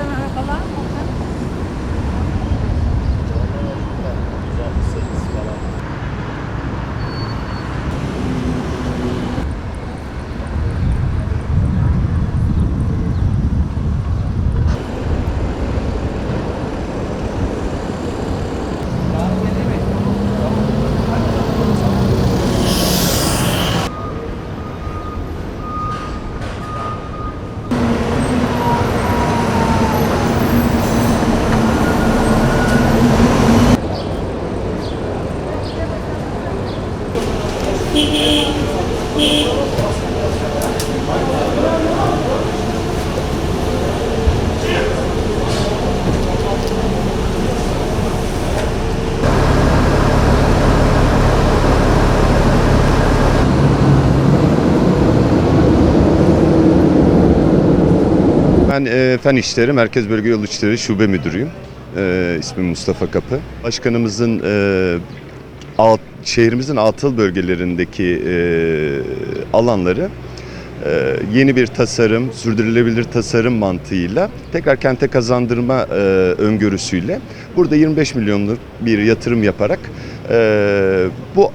giden arabalar? Ben e, Fen İşleri Merkez Bölge Yol İşleri Şube Müdürüyüm. E, ismim Mustafa Kapı. Başkanımızın e, alt, şehrimizin atıl bölgelerindeki e, alanları e, yeni bir tasarım, sürdürülebilir tasarım mantığıyla tekrar kente kazandırma e, öngörüsüyle burada 25 milyonluk bir yatırım yaparak e, bu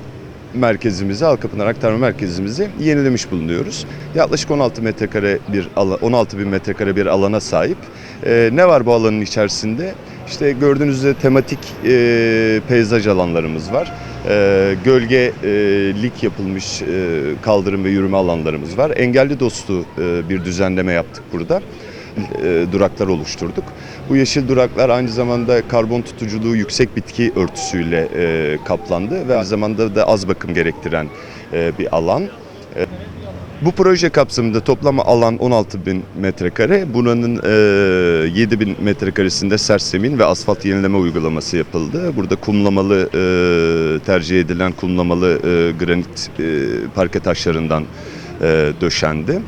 merkezimizi, Halkapınar Aktarma Merkezimizi yenilemiş bulunuyoruz. Yaklaşık 16 metrekare bir ala- 16 bin metrekare bir alana sahip. Ee, ne var bu alanın içerisinde? İşte gördüğünüz üzere tematik e, peyzaj alanlarımız var. Ee, gölgelik yapılmış e, kaldırım ve yürüme alanlarımız var. Engelli dostu e, bir düzenleme yaptık burada e, duraklar oluşturduk. Bu yeşil duraklar aynı zamanda karbon tutuculuğu yüksek bitki örtüsüyle e, kaplandı ve aynı zamanda da az bakım gerektiren e, bir alan. E, bu proje kapsamında toplam alan 16 bin metrekare. Buranın e, 7 bin metrekaresinde sersemin ve asfalt yenileme uygulaması yapıldı. Burada kumlamalı e, tercih edilen kumlamalı e, granit e, parke taşlarından e, döşendi.